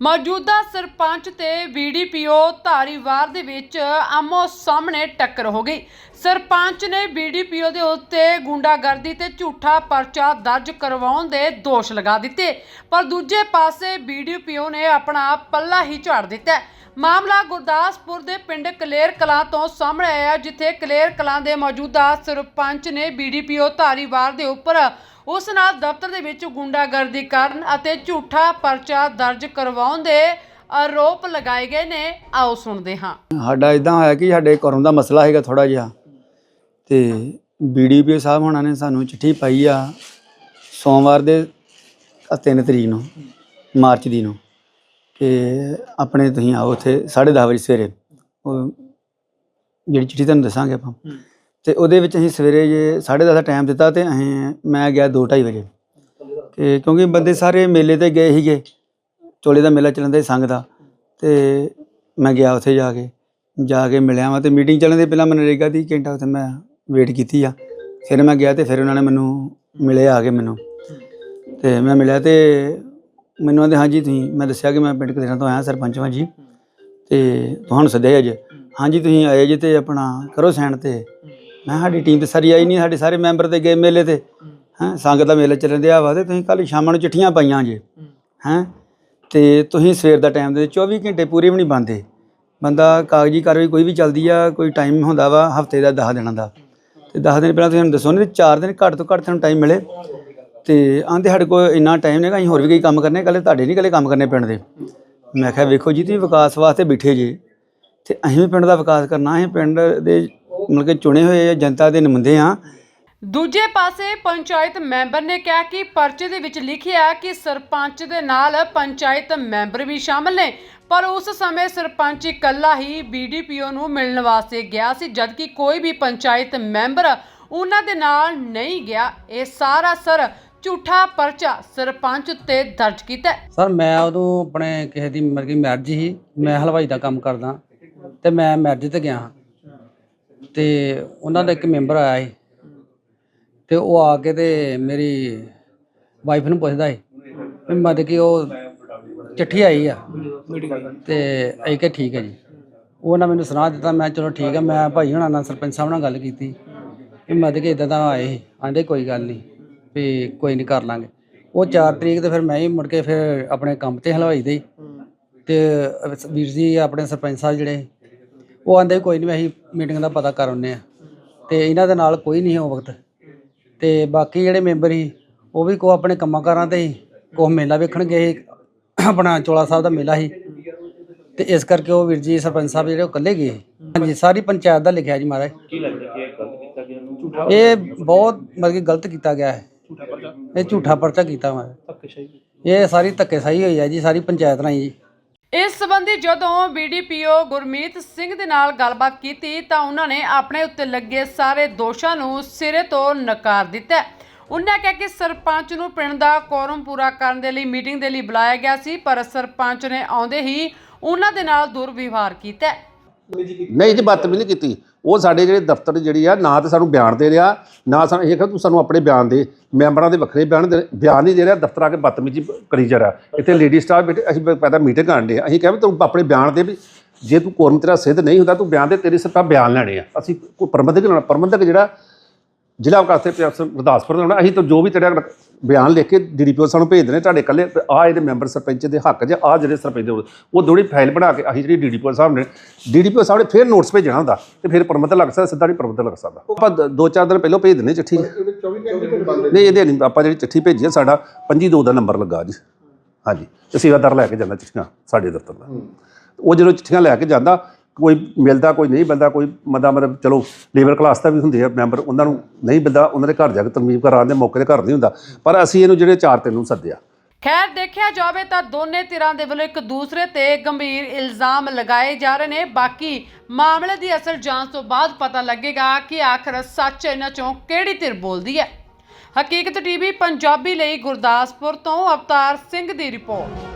ਮੌਜੂਦਾ ਸਰਪੰਚ ਤੇ ਬੀਡੀਪੀਓ ਧਾਰੀਵਾਰ ਦੇ ਵਿੱਚ ਆਮੋ ਸਾਹਮਣੇ ਟੱਕਰ ਹੋ ਗਈ। ਸਰਪੰਚ ਨੇ ਬੀਡੀਪੀਓ ਦੇ ਉੱਤੇ ਗੁੰਡਾਗਰਦੀ ਤੇ ਝੂਠਾ ਪਰਚਾ ਦਰਜ ਕਰਵਾਉਣ ਦੇ ਦੋਸ਼ ਲਗਾ ਦਿੱਤੇ। ਪਰ ਦੂਜੇ ਪਾਸੇ ਬੀਡੀਪੀਓ ਨੇ ਆਪਣਾ ਪੱਲਾ ਹੀ ਝਾੜ ਦਿੱਤਾ। ਮਾਮਲਾ ਗੁਰਦਾਸਪੁਰ ਦੇ ਪਿੰਡ ਕਲੇਰ ਕਲਾਂ ਤੋਂ ਸਾਹਮਣੇ ਆਇਆ, ਜਿੱਥੇ ਕਲੇਰ ਕਲਾਂ ਦੇ ਮੌਜੂਦਾ ਸਰਪੰਚ ਨੇ ਬੀਡੀਪੀਓ ਧਾਰੀਵਾਰ ਦੇ ਉੱਪਰ ਉਸ ਨਾਲ ਦਫ਼ਤਰ ਦੇ ਵਿੱਚ ਗੁੰਡਾਗਰਦੀ ਕਰਨ ਅਤੇ ਝੂਠਾ ਪਰਚਾ ਦਰਜ ਕਰਵਾਉਣ ਦੇ ਆਰੋਪ ਲਗਾਏ ਗਏ ਨੇ। ਆਓ ਸੁਣਦੇ ਹਾਂ। ਸਾਡਾ ਇਦਾਂ ਹੋਇਆ ਕਿ ਸਾਡੇ ਘਰੋਂ ਦਾ ਮਸਲਾ ਹੈਗਾ ਥੋੜਾ ਜਿਹਾ ਤੇ ਬੀਡੀਪੀ ਸਾਹਿਬ ਹੋਣਾ ਨੇ ਸਾਨੂੰ ਚਿੱਠੀ ਪਾਈ ਆ ਸੋਮਵਾਰ ਦੇ 3 ਤਰੀਕ ਨੂੰ ਮਾਰਚ ਦੀ ਨੂੰ ਕਿ ਆਪਣੇ ਤੁਸੀਂ ਆਓ ਉੱਥੇ 10:30 ਵਜੇ ਸਵੇਰੇ। ਉਹ ਜਿਹੜੀ ਚਿੱਠੀ ਤੁਹਾਨੂੰ ਦੱਸਾਂਗੇ ਆਪਾਂ। ਤੇ ਉਹਦੇ ਵਿੱਚ ਅਸੀਂ ਸਵੇਰੇ ਜੇ 10:30 ਦਾ ਟਾਈਮ ਦਿੱਤਾ ਤੇ ਅਸੀਂ ਮੈਂ ਗਿਆ 2:30 ਵਜੇ। ਤੇ ਕਿਉਂਕਿ ਬੰਦੇ ਸਾਰੇ ਮੇਲੇ ਤੇ ਗਏ ਸੀਗੇ, ਚੋਲੇ ਦਾ ਮੇਲਾ ਚੱਲਦਾ ਸੀ ਸੰਗ ਦਾ, ਤੇ ਮੈਂ ਗਿਆ ਉੱਥੇ ਜਾ ਕੇ ਜਾ ਕੇ ਮਿਲਿਆ ਵਾਂ ਤੇ ਮੀਟਿੰਗ ਚੱਲਣ ਦੇ ਪਹਿਲਾਂ ਮਨਰੇਗਾ ਦੀ ਘੰਟਾ ਉੱਥੇ ਮੈਂ ਵੇਟ ਕੀਤੀ ਆ। ਫਿਰ ਮੈਂ ਗਿਆ ਤੇ ਫਿਰ ਉਹਨਾਂ ਨੇ ਮੈਨੂੰ ਮਿਲੇ ਆ ਕੇ ਮੈਨੂੰ। ਤੇ ਮੈਂ ਮਿਲਿਆ ਤੇ ਮੈਨੂੰ ਆਂਦੇ ਹਾਂਜੀ, ਤੁਸੀਂ ਮੈਂ ਦੱਸਿਆ ਕਿ ਮੈਂ ਪਿੰਡ ਕਦੇਰਾਂ ਤੋਂ ਆਇਆ, ਸਰਪੰਚ ਹਾਂ ਜੀ। ਤੇ ਤੁਹਾਨੂੰ ਸੱਦਿਆ ਅੱਜ। ਹਾਂਜੀ, ਤੁਸੀਂ ਆਏ ਜੀ ਤੇ ਆਪਣਾ ਕਰੋ ਸਾਈਨ ਤੇ। ਮੈਂ ਸਾਡੀ ਟੀਮ ਤੇ ਸਾਰੀ ਆਈ ਨਹੀਂ, ਸਾਡੇ ਸਾਰੇ ਮੈਂਬਰ ਤੇ ਗਏ ਮੇਲੇ ਤੇ। ਹੈਂ, ਸੰਗਤ ਦਾ ਮੇਲਾ ਚੱਲਣ ਦਿਆ ਵਾ ਤੇ ਤੁਸੀਂ ਕੱਲ ਸ਼ਾਮਾਂ ਨੂੰ ਚਿੱਠੀਆਂ ਪਾਈਆਂ ਜੇ। ਹੈਂ, ਤੇ ਤੁਸੀਂ ਸਵੇਰ ਦਾ ਟਾਈਮ ਦੇ 24 ਘੰਟੇ ਪੂਰੇ ਵੀ ਨਹੀਂ ਬੰਦੇ। ਬੰਦਾ ਕਾਗਜ਼ੀ ਕਾਰਵਾਈ ਕੋਈ ਵੀ ਚੱਲਦੀ ਆ, ਕੋਈ ਟਾਈਮ ਹੁੰਦਾ ਵਾ ਹਫ਼ਤੇ ਦਾ 10 ਦਿਨਾਂ ਦਾ। ਤੇ 10 ਦਿਨ ਪਹਿਲਾਂ ਤੁਸੀਂ ਸਾਨੂੰ ਦੱਸੋ ਨਹੀਂ 4 ਦਿਨ ਘੱਟ ਤੋਂ ਘੱਟ ਤੁਹਾਨੂੰ ਟਾਈਮ ਮਿਲੇ। ਤੇ ਆਂਦੇ ਸਾਡੇ ਕੋਲ ਇੰਨਾ ਟਾਈਮ ਨਹੀਂਗਾ ਅਸੀਂ ਹੋਰ ਵੀ ਕਈ ਕੰਮ ਕਰਨੇ ਕੱਲੇ ਤੁਹਾਡੇ ਨਹੀਂ ਕੱਲੇ ਕੰਮ ਕਰਨੇ ਪਿੰਡ ਦੇ। ਮੈਂ ਕਿਹਾ, ਵੇਖੋ ਜੀ, ਤੁਸੀਂ ਵਿਕਾਸ ਵਾਸਤੇ ਬੈਠੇ ਜੇ। ਤੇ ਅਸੀਂ ਵੀ ਪਿੰਡ ਦਾ ਵਿਕਾਸ ਕਰਨਾ, ਅਸੀਂ ਪਿੰਡ ਦੇ ਮਤਲਬ ਕਿ ਚੁਣੇ ਹੋਏ ਜਨਤਾ ਦੇ ਨੁਮਾਇੰਦੇ ਆ। ਦੂਜੇ ਪਾਸੇ ਪੰਚਾਇਤ ਮੈਂਬਰ ਨੇ ਕਿਹਾ ਕਿ ਪਰਚੇ ਦੇ ਵਿੱਚ ਲਿਖਿਆ ਕਿ ਸਰਪੰਚ ਦੇ ਨਾਲ ਪੰਚਾਇਤ ਮੈਂਬਰ ਵੀ ਸ਼ਾਮਲ ਨੇ ਪਰ ਉਸ ਸਮੇਂ ਸਰਪੰਚ ਇਕੱਲਾ ਹੀ ਬੀਡੀਪੀਓ ਨੂੰ ਮਿਲਣ ਵਾਸਤੇ ਗਿਆ ਸੀ ਜਦਕਿ ਕੋਈ ਵੀ ਪੰਚਾਇਤ ਮੈਂਬਰ ਉਹਨਾਂ ਦੇ ਨਾਲ ਨਹੀਂ ਗਿਆ। ਇਹ ਸਾਰਾ ਸਰ ਝੂਠਾ ਪਰਚਾ ਸਰਪੰਚ ਉੱਤੇ ਦਰਜ ਕੀਤਾ ਹੈ। ਸਰ ਮੈਂ ਉਦੋਂ ਆਪਣੇ ਕਿਸੇ ਦੀ ਮਰਗੀ ਮੈਰਿਜ ਸੀ ਮੈਂ ਹਲਵਾਈ ਦਾ ਕੰਮ ਕਰਦਾ ਤੇ ਮੈਂ ਮੈਰਿਜ ਤੇ ਗਿਆ ਤੇ ਉਹਨਾਂ ਦਾ ਇੱਕ ਮੈਂਬਰ ਆਇਆ ਸੀ। ਤੇ ਉਹ ਆ ਕੇ ਤੇ ਮੇਰੀ ਵਾਈਫ ਨੂੰ ਪੁੱਛਦਾ ਸੀ ਵੀ ਮਤਲਬ ਕਿ ਉਹ ਚਿੱਠੀ ਆਈ ਆ। ਤੇ ਅਸੀਂ ਕਿ ਠੀਕ ਹੈ ਜੀ। ਉਹਨਾਂ ਮੈਨੂੰ ਸੁਣਾ ਦਿੱਤਾ, ਮੈਂ ਚਲੋ ਠੀਕ ਹੈ ਮੈਂ ਭਾਈ ਹੁਣਾਂ ਨਾਲ ਸਰਪੰਚ ਸਾਹਿਬ ਨਾਲ ਗੱਲ ਕੀਤੀ ਵੀ ਮਤਲਬ ਕਿ ਇਦਾਂ ਦਾ ਆਏ ਸੀ। ਆਂਦੇ ਕੋਈ ਗੱਲ ਨਹੀਂ ਵੀ ਕੋਈ ਨਹੀਂ ਕਰ ਲਾਂਗੇ। ਉਹ 4 ਤਰੀਕ ਤੇ ਫਿਰ ਮੈਂ ਹੀ ਮੁੜ ਕੇ ਫਿਰ ਆਪਣੇ ਕੰਮ ਤੇ ਹਲਵਾਈ ਦੇ ਹੀ। ਤੇ ਵੀਰ ਜੀ ਆਪਣੇ ਸਰਪੰਚ ਸਾਹਿਬ ਜਿਹੜੇ ਉਹ ਆਂਦੇ ਕੋਈ ਨਹੀਂ ਅਸੀਂ ਮੀਟਿੰਗ ਦਾ ਪਤਾ ਕਰ ਆਉਂਦੇ ਆ ਤੇ ਇਹਨਾਂ ਦੇ ਨਾਲ ਕੋਈ ਨਹੀਂ ਉਹ ਵਕਤ। ਤੇ ਬਾਕੀ ਜਿਹੜੇ ਮੈਂਬਰ ਸੀ ਉਹ ਵੀ ਕੋ ਆਪਣੇ ਕੰਮਾਂ ਕਾਰਾਂ ਤੇ ਕੋ ਮੇਲਾ ਵੇਖਣ ਗਏ ਸੀ। ਆਪਣਾ ਚੋਲਾ ਸਾਹਿਬ ਦਾ ਮੇਲਾ ਸੀ। ਤੇ ਇਸ ਕਰਕੇ ਉਹ ਵੀਰ ਜੀ ਸਰਪੰਚ ਸਾਹਿਬ ਜਿਹੜੇ ਉਹ ਇਕੱਲੇ ਗਏ। ਹਾਂਜੀ ਸਾਰੀ ਪੰਚਾਇਤ ਦਾ ਲਿਖਿਆ ਜੀ ਮਹਾਰਾਜ। ਕੀ ਲੱਗਦਾ ਕਿ ਇਹ ਗਲਤ ਕੀਤਾ ਗਿਆ ਇਹ ਬਹੁਤ ਮਤਲਬ ਕਿ ਗਲਤ ਕੀਤਾ ਗਿਆ ਹੈ। ਇਹ ਝੂਠਾ ਪਰਚਾ ਕੀਤਾ ਮੈਂ ਇਹ ਸਾਰੀ ਧੱਕੇਸ਼ਾਹੀ ਹੋਈ ਹੈ ਜੀ ਸਾਰੀ ਪੰਚਾਇਤ ਨਾਲ ਹੀ ਜੀ। ਇਸ ਸੰਬੰਧੀ ਜਦੋਂ ਬੀਡੀਪੀਓ ਗੁਰਮੀਤ ਸਿੰਘ ਦੇ ਨਾਲ ਗੱਲਬਾਤ ਕੀਤੀ ਤਾਂ ਉਹਨਾਂ ਨੇ ਆਪਣੇ ਉੱਤੇ ਲੱਗੇ ਸਾਰੇ ਦੋਸ਼ਾਂ ਨੂੰ ਸਿਰੇ ਤੋਂ ਨਕਾਰ ਦਿੱਤਾ। ਉਹਨਾਂ ਕਿਹਾ ਕਿ ਸਰਪੰਚ ਨੂੰ ਪਿੰਡ ਦਾ ਕੋਰਮ ਪੂਰਾ ਕਰਨ ਦੇ ਲਈ ਮੀਟਿੰਗ ਦੇ ਲਈ ਬੁਲਾਇਆ ਗਿਆ ਸੀ, ਪਰ ਸਰਪੰਚ ਨੇ ਆਉਂਦੇ ਹੀ ਉਹਨਾਂ ਦੇ ਨਾਲ ਦੁਰਵਿਵਹਾਰ ਕੀਤਾ। ਨਹੀਂ ਜੀ ਬਦਤਮੀਜ਼ੀ ਨਹੀਂ ਕੀਤੀ। ਉਹ ਸਾਡੇ ਜਿਹੜੇ ਦਫ਼ਤਰ ਜਿਹੜੀ ਆ, ਨਾ ਤੇ ਸਾਨੂੰ ਬਿਆਨ ਦੇ ਰਿਹਾ, ਨਾ ਸਾਨੂੰ ਇਹ ਕਿ ਤੂੰ ਸਾਨੂੰ ਆਪਣੇ ਬਿਆਨ ਦੇ। ਮੈਂਬਰਾਂ ਦੇ ਵੱਖਰੇ ਬਿਆਨ ਦੇ ਬਿਆਨ ਨਹੀਂ ਦੇ ਰਿਹਾ, ਦਫ਼ਤਰ ਆ ਕੇ ਬਦਤਮੀਜ਼ੀ ਕਰੀ ਜਾ ਰਿਹਾ। ਇੱਥੇ ਲੇਡੀ ਸਟਾਫ ਬੈਠੇ, ਅਸੀਂ ਪਹਿਲਾਂ ਮੀਟਿੰਗ ਕਰਨ ਦੇ ਅਸੀਂ ਕਿਹਾ ਵੀ ਤੂੰ ਆਪਣੇ ਬਿਆਨ ਦੇ ਵੀ, ਜੇ ਤੂੰ ਕੋਰਮ ਤੇਰਾ ਸਿੱਧ ਨਹੀਂ ਹੁੰਦਾ, ਤੂੰ ਬਿਆਨ ਦੇ, ਤੇਰੀ ਸੱਤਾ ਬਿਆਨ ਲੈਣੇ ਆ। ਅਸੀਂ ਕੋਈ ਪ੍ਰਬੰਧਕ ਲੈਣਾ ਪ੍ਰਬੰਧਕ ਜਿਹੜਾ ਜ਼ਿਲ੍ਹਾ ਵਿਕਾਸ ਤੇ ਗੁਰਦਾਸਪੁਰ ਦਾ ਹੋਣਾ। ਅਸੀਂ ਤਾਂ ਜੋ ਵੀ ਤੇਰਾ ਬਿਆਨ ਲਿਖ ਕੇ ਡੀਡੀਪੀਓ ਸਾਨੂੰ ਭੇਜ ਦੇਣੇ ਤੁਹਾਡੇ ਕੱਲੇ ਆ ਇਹਦੇ ਮੈਂਬਰ ਸਰਪੰਚ ਦੇ ਹੱਕ 'ਚ ਆ ਜਿਹੜੇ ਸਰਪੰਚ ਦੇ ਉਹ ਦੋੜੀ ਫਾਈਲ ਬਣਾ ਕੇ ਅਸੀਂ ਜਿਹੜੀ ਡੀਡੀਪੀਓ ਸਾਹਿਬ ਨੇ ਡੀਡੀਪੀਓ ਸਾਹਿਬ ਨੇ ਫਿਰ ਨੋਟਿਸ ਭੇਜਣਾ ਹੁੰਦਾ ਤੇ ਫਿਰ ਪ੍ਰਬੰਧਕ ਲੱਗ ਸਕਦਾ ਸਿੱਧਾ ਨਹੀਂ ਪ੍ਰਬੰਧਕ ਲੱਗ ਸਕਦਾ। ਆਪਾਂ ਦ- ਚਾਰ ਦਿਨ ਪਹਿਲਾਂ ਭੇਜ ਦਿੰਦੇ ਚਿੱਠੀ। ਨਹੀਂ ਇਹਦੇ ਨਹੀਂ ਆਪਾਂ ਜਿਹੜੀ ਚਿੱਠੀ ਭੇਜੀ ਸਾਡਾ 25 ਦੋ ਦਾ ਨੰਬਰ ਲੱਗਾ ਜੀ ਹਾਂਜੀ ਤੇ ਸੇਵਾਦਾਰ ਲੈ ਕੇ ਜਾਂਦਾ ਚਿੱਠੀਆਂ ਸਾਡੇ ਦਫ਼ਤਰ ਦਾ। ਉਹ ਜਦੋਂ ਚਿੱਠੀਆਂ ਲੈ ਕੇ ਜਾਂਦਾ ਕੋਈ ਮਿਲਦਾ ਕੋਈ ਨਹੀਂ ਮਿਲਦਾ ਕੋਈ ਮਦਾ ਮਤਲਬ ਚਲੋ ਲੇਬਰ ਕਲਾਸ ਦਾ ਵੀ ਹੁੰਦੇ ਆ ਮੈਂਬਰ ਉਹਨਾਂ ਨੂੰ ਨਹੀਂ ਮਿਲਦਾ ਉਹਨਾਂ ਦੇ ਘਰ ਜਾ ਕੇ ਤਰਮੀਮ ਕਰਾਉਣ ਦੇ ਮੌਕੇ ਤੇ ਘਰ ਨਹੀਂ ਹੁੰਦਾ, ਪਰ ਅਸੀਂ ਇਹਨੂੰ ਜਿਹੜੇ ਚਾਰ ਤਿੰਨ ਨੂੰ ਸੱਦਿਆ। ਖੈਰ, ਦੇਖਿਆ ਜਾਵੇ ਤਾਂ ਦੋਨੇ ਧਿਰਾਂ ਦੇ ਵੱਲੋਂ ਇੱਕ ਦੂਸਰੇ ਤੇ ਗੰਭੀਰ ਇਲਜ਼ਾਮ ਲਗਾਏ ਜਾ ਰਹੇ ਨੇ। ਬਾਕੀ ਮਾਮਲੇ ਦੀ ਅਸਲ ਜਾਂਚ ਤੋਂ ਬਾਅਦ ਪਤਾ ਲੱਗੇਗਾ ਕਿ ਆਖਰ ਸੱਚ ਇਹਨਾਂ ਚੋਂ ਕਿਹੜੀ ਧਿਰ ਬੋਲਦੀ ਹੈ। ਹਕੀਕਤ ਟੀਵੀ ਪੰਜਾਬੀ ਲਈ ਗੁਰਦਾਸਪੁਰ ਤੋਂ ਅਵਤਾਰ ਸਿੰਘ ਦੀ ਰਿਪੋਰਟ।